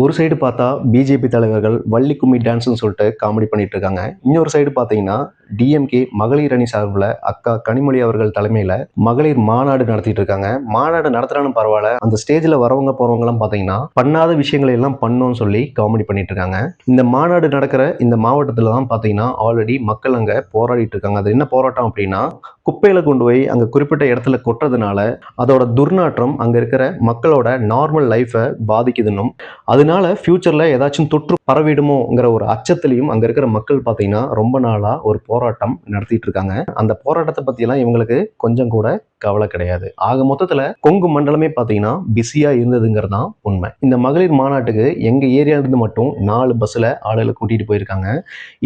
ஒரு சைடு பார்த்தா பிஜேபி தலைவர்கள் வள்ளி கும்மி டான்ஸ்னு சொல்லிட்டு காமெடி பண்ணிட்டு இருக்காங்க. இன்னொரு சைடு பார்த்தீங்கன்னா டிஎம்கே மகளிர் அணி சார்பில் அக்கா கனிமொழி அவர்கள் தலைமையில் மகளிர் மாநாடு நடத்திட்டு இருக்காங்க. மாநாடு நடத்துறாலும் பரவாயில்ல. அந்த ஸ்டேஜில் வரவங்க போறவங்கலாம் பார்த்தீங்கன்னா பண்ணாத விஷயங்களை எல்லாம் பண்ணோம்னு சொல்லி காமெடி பண்ணிட்டு இருக்காங்க. இந்த மாநாடு நடக்கிற இந்த மாவட்டத்தில் தான் பார்த்தீங்கன்னா ஆல்ரெடி மக்கள் அங்கே போராடிட்டு இருக்காங்க. அது என்ன போராட்டம் அப்படின்னா குப்பையில கொண்டு போய் அங்கே குறிப்பிட்ட இடத்துல கொட்டுறதுனால அதோட துர்நாற்றம் அங்கே இருக்கிற மக்களோட நார்மல் லைஃப்பை பாதிக்குதுன்னும் அதனால ஃபியூச்சரில் ஏதாச்சும் தொற்று பரவிடுமோங்கிற ஒரு அச்சத்திலையும் அங்கே இருக்கிற மக்கள் பார்த்தீங்கன்னா ரொம்ப நாளாக ஒரு போராட்டம் நடத்திட்டு இருக்காங்க. அந்த போராட்டத்தை பற்றியெல்லாம் இவங்களுக்கு கொஞ்சம் கூட கவலை கிடையாது. ஆக மொத்தத்தில் கொங்கு மண்டலமே பார்த்தீங்கன்னா பிஸியாக இருந்ததுங்கிறது தான் உண்மை. இந்த மகளிர் மாநாட்டுக்கு எங்கள் ஏரியாவிலிருந்து மட்டும் நாலு பஸ்ஸில் ஆளுகளை கூட்டிகிட்டு போயிருக்காங்க.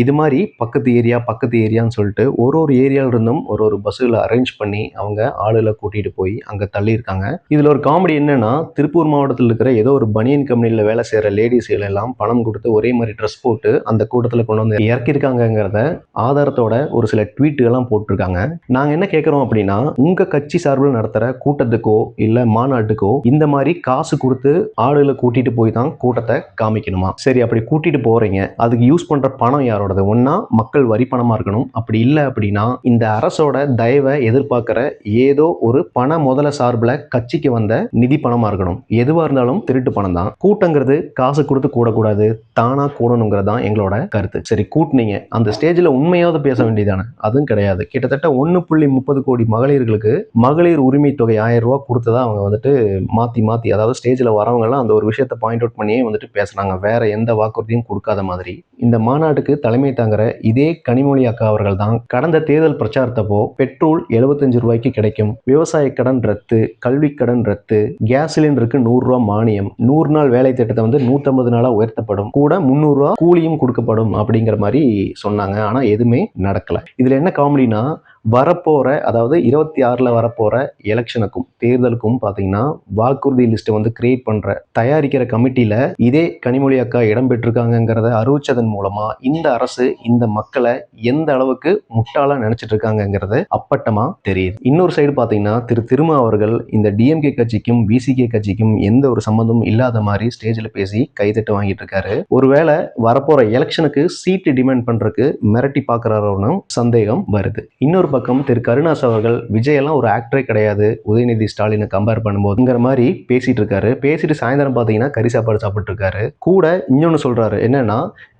இது மாதிரி பக்கத்து ஏரியா பக்கத்து ஏரியான்னு சொல்லிட்டு ஒரு ஒரு ஏரியாவிலிருந்தும் ஒரு ஒரு பஸ்ஸுகளை அரேஞ்ச் பண்ணி அவங்க ஆளுகளை கூட்டிகிட்டு போய் அங்கே தள்ளியிருக்காங்க. இதில் ஒரு காமெடி என்னென்னா திருப்பூர் மாவட்டத்தில் இருக்கிற ஏதோ ஒரு பனியன் கம்பெனியில் வேலை செய்கிற லேடிஸ்கள் எல்லாம் பணம் கொடுத்து ஒரே மாதிரி ட்ரெஸ் போட்டு அந்த கூட்டத்தில் கொண்டு வந்து இறக்கியிருக்காங்கங்கிறத ஆதாரத்தோட ஒரு சில ட்வீட்டுகள்லாம் போட்டிருக்காங்க. நாங்கள் என்ன கேட்குறோம் அப்படின்னா உங்கள் கட்சி சார்பில் நடத்துகிற கூட்டத்துக்கோ இல்லை மாநாட்டுக்கோ இந்த மாதிரி காசு கொடுத்து ஆளுகளை கூட்டிகிட்டு போய் தான் கூட்டத்தை காமிக்கணுமா? சரி அப்படி கூட்டிகிட்டு போகிறீங்க அதுக்கு யூஸ் பண்ணுற பணம் யாரோடது? ஒன்றா மக்கள் வரி பணமாக இருக்கணும். அப்படி இல்லை அப்படின்னா இந்த அரசோட தயவை எதிர்பார்க்குற ஏதோ ஒரு பண முதல சார்பில் கட்சிக்கு வந்த நிதி பணமாக இருக்கணும். எதுவாக இருந்தாலும் திருட்டு பணம் தான். கூட்டங்கிறது காசு கொடுத்து கூடக்கூடாது தானாக கூடணுங்கிறது தான் எங்களோட கருத்து. சரி கூட்டினீங்க. அந்த ஸ்டேஜில் உண்மையாவது பேச வேண்டியதானே அதுவும் கிடையாது. கிட்டத்தட்ட ஒன்று புள்ளி முப்பது கோடி மகளிர்களுக்கு மகளிர் உரிமை தொகை ஆயிரம் ரூபா கொடுத்ததா அவங்க வந்துட்டு மாற்றி மாற்றி அதாவது ஸ்டேஜில் வரவங்கலாம் அந்த ஒரு விஷயத்தை பாயிண்ட் அவுட் பண்ணியே வந்துட்டு பேசுனாங்க. வேற எந்த வாக்குறுதியும் கொடுக்காத மாதிரி. இந்த மாநாட்டுக்கு தலைமை தாங்குற இதே கனிமொழி அக்கா அவர்கள் தான் கடந்த தேர்தல் பிரச்சாரத்தப்போ பெட்ரோல் எழுபத்தஞ்சு ரூபாய்க்கு கிடைக்கும் விவசாய கடன் ரத்து கல்வி கடன் ரத்து கேஸ் சிலிண்டருக்கு நூறு ரூபா மானியம் நூறு நாள் வேலை திட்டத்தை வந்து நூற்றம்பது நாளாக உயர்த்தப்படும். கூட முந்நூறுரூவா கூலியும் கொடுக்கப்படும் அப்படிங்கிற மாதிரி சொன்னாங்க. ஆனால் எதுவுமே நடக்கல. இதில் என்ன காமெடினா வரப்போகிற அதாவது இருபத்தி ஆறில் வரப்போகிற எலெக்ஷனுக்கும் தேர்தலுக்கும் பார்த்தீங்கன்னா வாக்குறுதி லிஸ்ட்டை வந்து கிரியேட் பண்ணுற தயாரிக்கிற கமிட்டியில் இதே கனிமொழி அக்கா இடம்பெற்றிருக்காங்கங்கிறத அறிவிச்சதன் மூலமாக இந்த அரசு இந்த மக்களை எந்த அளவுக்கு முட்டாளாக நினச்சிட்டு இருக்காங்கங்கிறது அப்பட்டமாக தெரியுது. இன்னொரு சைடு பார்த்தீங்கன்னா திரு திருமா அவர்கள் இந்த டிஎம்கே கட்சிக்கும் பிசிகே கட்சிக்கும் எந்த ஒரு சம்மந்தமும் இல்லாத மாதிரி ஸ்டேஜில் பேசி கைதட்டு வாங்கிட்டு இருக்காரு ஒருவேளை வரப்போகிற எலெக்ஷனுக்கு சீட்டு டிமாண்ட் பண்ணுறதுக்கு மிரட்டி பார்க்குறாரோன்னு சந்தேகம் வருது. இன்னொரு பக்கம் திரு கருணாஸ் அவர்கள் விஜய் எல்லாம் ஒரு ஆக்டரே கிடையாது. உதயநிதி ஸ்டாலினை கம்பேர் பண்ணும்போதுங்கிற மாதிரி பேசிட்டு இருக்காரு. பேசிட்டு சாயந்தரம் பார்த்தீங்கன்னா கறி சாப்பாடு சாப்பிட்டு இருக்காரு. கூட இன்னொன்று சொல்றாரு. என்னன்னா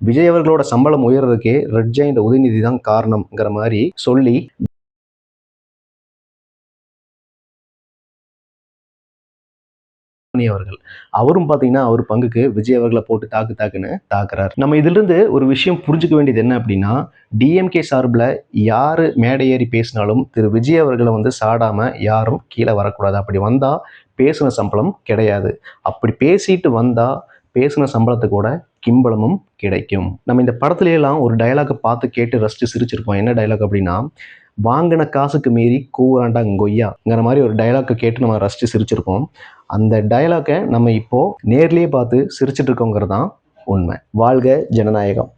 விஜய் அவர்களோட சம்பளம் உயர்றதுக்கே ரெட் ஜெயிண்ட் உதயநிதி தான் காரணம்ங்கிற மாதிரி சொல்லி தோனி அவர்கள். அவரும் பார்த்தீங்கன்னா அவர் பங்குக்கு விஜய் அவர்களை போட்டு தாக்கு தாக்குன்னு தாக்குறாரு. நம்ம இதிலிருந்து ஒரு விஷயம் புரிஞ்சுக்க வேண்டியது என்ன அப்படின்னா டிஎம்கே சார்பில் யார் மேடை ஏறி பேசினாலும் திரு விஜய் அவர்களை வந்து சாடாமல் யாரும் கீழே வரக்கூடாது. அப்படி வந்தால் பேசின சம்பளம் கிடையாது. அப்படி பேசிட்டு வந்தால் பேசின சம்பளத்தை கூட கிம்பளமும் கிடைக்கும். நம்ம இந்த படத்துல ஒரு டயலாக்கை பார்த்து கேட்டு ரசித்து சிரிச்சிருப்போம் என்ன டயலாக் அப்படின்னா வாங்கின காசுக்கு மீறி கூவுறாண்டா கொய்யாங்கிற மாதிரி ஒரு டயலாக்கை கேட்டு நம்ம ரசித்து சிரிச்சிருக்கோம் அந்த டயலாக்கை நம்ம இப்போது நேர்லேயே பார்த்து சிரிச்சிட்டு இருக்கோங்கிறது தான் உண்மை. வாழ்க ஜனநாயகம்.